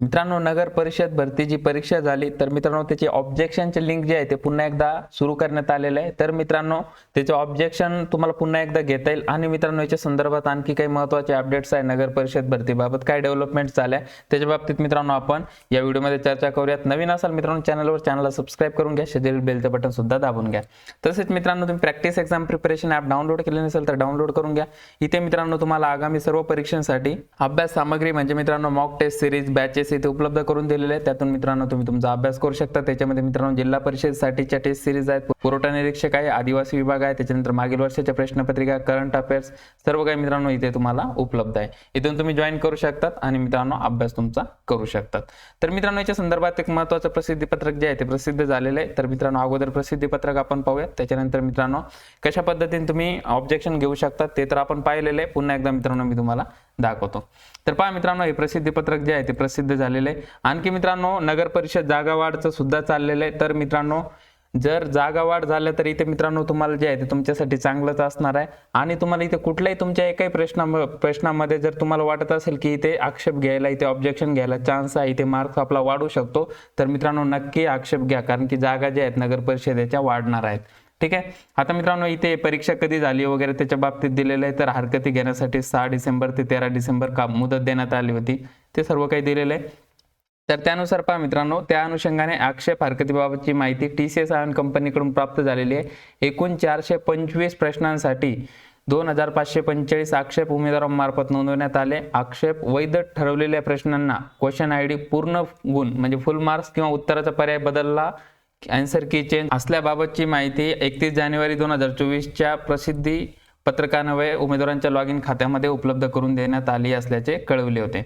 मित्रांनो नगर परिषद भरतीची परीक्षा झाली. तर मित्रांनो त्याची ऑब्जेक्शनचे लिंक जे आहे ते पुन्हा एकदा सुरू करण्यात आलेलं आहे. तर मित्रांनो त्याचे ऑब्जेक्शन तुम्हाला पुन्हा एकदा घेता येईल. आणि मित्रांनो याच्या संदर्भात आणखी काही महत्त्वाचे अपडेट्स आहे नगर परिषद भरतीबाबत. काय डेव्हलपमेंट झाल्या त्याच्या बाबतीत मित्रांनो आपण या व्हिडिओमध्ये चर्चा करूयात. नवीन असाल मित्रांनो चॅनलवर चॅनलला सबस्क्राईब करून घ्या. शेजारी बेलचं बटन सुद्धा दाबून घ्या. तसेच मित्रांनो तुम्ही practice exam preparation app download केले नसेल तर डाउनलोड करून घ्या. इथे मित्रांनो तुम्हाला आगामी सर्व परीक्षांसाठी अभ्यास सामग्री म्हणजे मित्रांनो मॉक टेस्ट सिरीज बॅचेस इथे उपलब्ध करून दिलेले आहेत. त्यातून मित्रांनो तुम्ही तुमचा अभ्यास करू शकता. त्याच्यामध्ये मित्रांनो जिल्हा परिषदेसाठीच्या टेस्ट सिरीज आहेत. पुरवठा निरीक्षक आहे आदिवासी विभाग आहे. त्याच्यानंतर मागील वर्षाच्या प्रश्नपत्रिका करंट अफेअर्स सर्व काही मित्रांनो इथे तुम्हाला उपलब्ध आहे. इथून तुम्ही जॉईन करू शकतात आणि मित्रांनो अभ्यास तुमचा करू शकतात. तर मित्रांनो याच्या संदर्भात एक महत्त्वाचं प्रसिद्धीपत्रक जे आहे ते प्रसिद्ध झालेलं आहे. तर मित्रांनो अगोदर प्रसिद्धीपत्रक आपण पाहूयात. त्याच्यानंतर मित्रांनो कशा पद्धतीने तुम्ही ऑब्जेक्शन घेऊ शकतात ते तर आपण पाहिलेलं आहे. पुन्हा एकदा मित्रांनो मी तुम्हाला दाखवतो. तर पहा मित्रांनो हे प्रसिद्धीपत्रक जे आहे ते प्रसिद्ध झालेलं आहे. आणखी मित्रांनो नगर परिषद जागावाढचं सुद्धा चाललेलं आहे. तर मित्रांनो जर जागा वाढ झाल्या तर इथे मित्रांनो तुम्हाला जे आहे ते तुमच्यासाठी चांगलंच असणार आहे. आणि तुम्हाला इथे कुठल्याही तुमच्या एकाही प्रश्ना प्रश्नामध्ये जर तुम्हाला वाटत असेल की इथे आक्षेप घ्यायला इथे ऑब्जेक्शन घ्यायला चान्स आहे इथे मार्क्स आपला वाढू शकतो तर मित्रांनो नक्की आक्षेप घ्या. कारण की जागा ज्या आहेत नगर परिषदेच्या वाढणार आहेत. ठीक आहे? आता मित्रांनो इथे परीक्षा कधी झाली वगैरे त्याच्या बाबतीत दिलेलं आहे तर हरकती घेण्यासाठी सहा डिसेंबर ते तेरा डिसेंबर का मुदत देण्यात आली होती. ते सर्व काही दिलेलं आहे. तर त्यानुसार पहा मित्रांनो त्या अनुषंगाने आक्षेप हरकतीबाबतची माहिती टी सी एस आयन कंपनीकडून प्राप्त झालेली आहे. एकूण चारशे पंचवीस प्रश्नांसाठी दोन हजार पाचशे पंचेचाळीस आक्षेप उमेदवारांमार्फत नोंदवण्यात आले. आक्षेप वैध ठरवलेल्या प्रश्नांना क्वेश्चन आय डी पूर्ण गुण म्हणजे फुल मार्क्स किंवा उत्तराचा पर्याय बदलला कॅन्सर की असल्याबाबतची माहिती एकतीस जानेवारी दोन हजार चोवीसच्या प्रसिद्धी पत्रकान्वये उमेदवारांच्या लॉग इन खात्यामध्ये उपलब्ध करून देण्यात आली असल्याचे कळवले होते.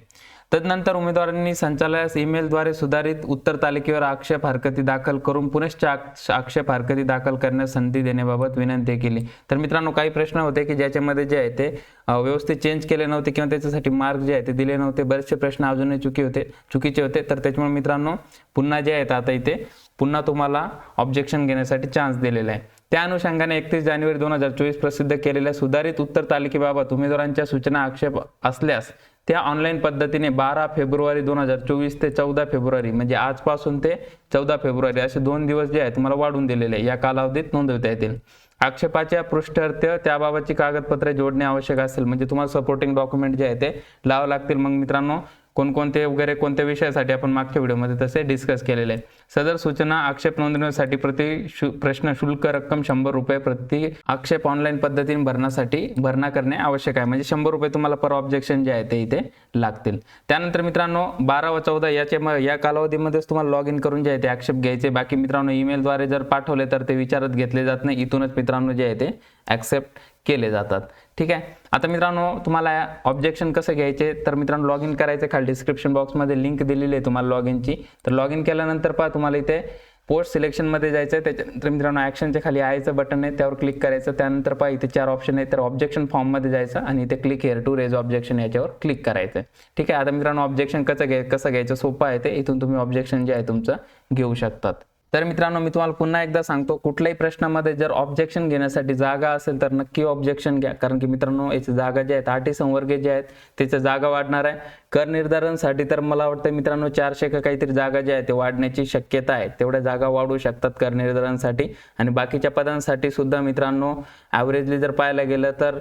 तदनंतर उमेदवारांनी संचालयास ईमेलद्वारे सुधारित उत्तर तालिकेवर आक्षेप हरकती दाखल करून पुनश्च आक्ष- आक्षेप हरकती दाखल करण्यास संधी देण्याबाबत विनंती केली. तर मित्रांनो काही प्रश्न होते की ज्याच्यामध्ये जे आहे ते व्यवस्थित चेंज केले नव्हते किंवा त्याच्यासाठी मार्क जे आहे ते दिले नव्हते. बरेचसे प्रश्न अजूनही चुकी होते चुकीचे होते. तर त्याच्यामुळे मित्रांनो पुन्हा जे आहेत आता इथे पुन्हा तुम्हाला ऑब्जेक्शन घेण्यासाठी चान्स दिलेला आहे. त्या अनुषंगाने एकतीस जानेवारी दोन हजार चोवीस प्रसिद्ध केलेल्या सुधारित उत्तर तालिकेबाबत उमेदवारांच्या सूचना आक्षेप असल्यास त्या ऑनलाईन पद्धतीने बारा फेब्रुवारी दोन हजार चोवीस ते चौदा फेब्रुवारी म्हणजे आजपासून ते चौदा फेब्रुवारी असे दोन दिवस जे आहे तुम्हाला वाढून दिलेले आहे. या कालावधीत नोंदवता येतील. आक्षेपाच्या पृष्ठार्थ त्याबाबतची कागदपत्रे जोडणे आवश्यक असेल म्हणजे तुम्हाला सपोर्टिंग डॉक्युमेंट जे आहे ते लावावं लागतील. मग मित्रांनो कोणकोणते वगैरे कोणत्या विषयासाठी आपण मागच्या व्हिडिओमध्ये तसे डिस्कस केलेले आहे सदर सूचना आक्षेप नोंदवण्यासाठी प्रति शु प्रश्न शुल्क रक्कम शंभर रुपये प्रति आक्षेप ऑनलाईन पद्धतीने भरण्यासाठी भरणा करणे आवश्यक आहे. म्हणजे शंभर रुपये तुम्हाला पर ऑब्जेक्शन जे आहे ते इथे लागतील. त्यानंतर मित्रांनो बारा व चौदा याच्या म- या कालावधीमध्येच तुम्हाला लॉग इन करून जे आहे ते आक्षेप घ्यायचे. बाकी मित्रांनो ईमेलद्वारे जर पाठवले तर ते विचारत घेतले जात नाही. इथूनच मित्रांनो जे आहे ते ॲक्सेप्ट केले जातात. ठीक आहे? आता मित्रांनो तुम्हाला ऑब्जेक्शन कसं घ्यायचे? तर मित्रांनो लॉग इन करायचं खाली डिस्क्रिप्शन बॉक्समध्ये लिंक दिलेली आहे तुम्हाला लॉग इनची तर लॉग इन केल्यानंतर पहा तुम्हाला इथे पोस्ट सिलेक्शनमध्ये जायचं आहे. त्याच्यानंतर मित्रांनो ॲक्शनच्या खाली आयचं बटन आहे त्यावर क्लिक करायचं. त्यानंतर पहा इथे चार ऑप्शन आहे तर ऑब्जेक्शन फॉर्ममध्ये जायचं आणि इथे click here to raise objection याच्यावर क्लिक करायचं. ठीक आहे? आता मित्रांनो ऑब्जेक्शन कसं घ्याय कसं घ्यायचं? सोपं आहे ते. इथून तुम्ही ऑब्जेक्शन जे आहे तुमचं घेऊ शकतात. तर मित्रांनो मी तुम्हाला पुन्हा एकदा सांगतो कुठल्याही प्रश्नामध्ये जर ऑब्जेक्शन घेण्यासाठी जागा असेल तर नक्की ऑब्जेक्शन घ्या. कारण की मित्रांनो याची जागा ज्या आहेत आठी संवर्ग जे आहेत त्याच्या जागा वाढणार आहे. कर निर्धारणसाठी तर मला वाटतं मित्रांनो चारशे का काहीतरी जागा ज्या आहेत ते वाढण्याची शक्यता आहे. तेवढ्या जागा वाढू शकतात कर निर्धारणसाठी. आणि बाकीच्या पदांसाठी सुद्धा मित्रांनो ॲव्हरेजली जर पाहायला गेलं तर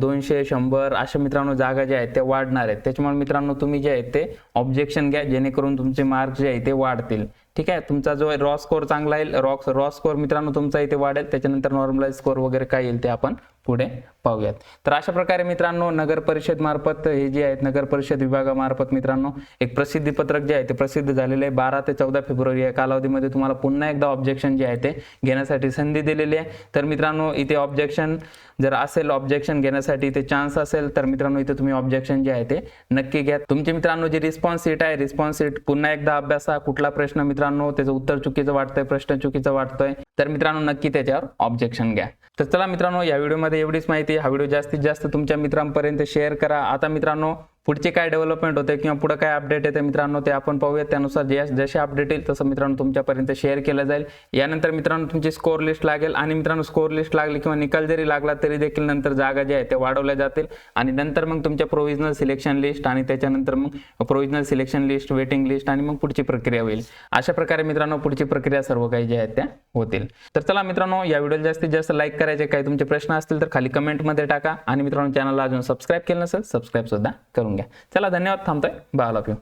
दोनशे शंभर अशा मित्रांनो जागा ज्या आहेत त्या वाढणार आहेत. त्याच्यामुळे मित्रांनो तुम्ही जे आहेत ते ऑब्जेक्शन घ्या जेणेकरून तुमचे मार्क जे आहे ते वाढतील. ठीक आहे? तुमचा जो रॉ स्कोर चांगला येईल रॉ रॉ स्कोर मित्रांनो तुमचा इथे वाढेल त्याच्यानंतर नॉर्मलाइज स्कोर वगैरे काय येईल ते आपण पुढे पाहूयात. तर अशा प्रकारे मित्रांनो नगर परिषद मार्फत हे जे आहेत नगर परिषद विभागामार्फत मित्रांनो एक प्रसिद्धी पत्रक जे आहे ते प्रसिद्ध झालेलं आहे. बारा ते चौदा फेब्रुवारी या कालावधीमध्ये तुम्हाला पुन्हा एकदा ऑब्जेक्शन जे आहे ते घेण्यासाठी संधी दिलेली आहे. तर मित्रांनो इथे ऑब्जेक्शन जर असेल ऑब्जेक्शन घेण्यासाठी इथे चान्स असेल तर मित्रांनो इथे तुम्ही ऑब्जेक्शन जे आहे ते नक्की घ्या. तुमचे मित्रांनो जी रिस्पॉन्स सीट आहे रिस्पॉन्स सीट पुन्हा एकदा अभ्यासा कुठला प्रश्न मित्रांनो त्याचं उत्तर चुकीचं वाटतंय प्रश्न चुकीचं वाटतोय. तर मित्रांनो नक्की त्याच्यावर ऑब्जेक्शन घ्या. तर चला मित्रांनो या व्हिडिओमध्ये एवढीच माहिती. हा व्हिडिओ जास्तीत जास्त तुमच्या मित्रांपर्यंत शेअर करा. आता मित्रांनो पुढचे काय डेव्हलपमेंट होते किंवा पुढे काय अपडेट येते मित्रांनो ते आपण पाहूया त्यानुसार जे जसे अपडेट येईल तसं मित्रांनो तुमच्यापर्यंत शेअर केलं जाईल. यानंतर मित्रांनो तुमची स्कोर लिस्ट लागेल आणि मित्रांनो स्कोर लिस्ट लागली किंवा निकाल जरी लागला तरी देखील नंतर जागा ज्या आहेत त्या वाढवल्या जातील. आणि नंतर मग तुमच्या प्रोव्हिजनल सिलेक्शन लिस्ट आणि त्याच्यानंतर मग provisional selection list waiting list आणि मग पुढची प्रक्रिया होईल. अशा प्रकारे मित्रांनो पुढची प्रक्रिया सर्व काही ज्या आहेत त्या होतील. तर चला मित्रांनो या व्हिडिओला जास्तीत जास्त लाईक करायचे काही तुमचे प्रश्न असतील तर खाली कमेंटमध्ये टाका. आणि मित्रांनो चॅनलला अजून सबस्क्राईब केलं नसेल सबस्क्राईब सुद्धा करून घ्या चला धन्यवाद थांबतोय बाय ऑल यू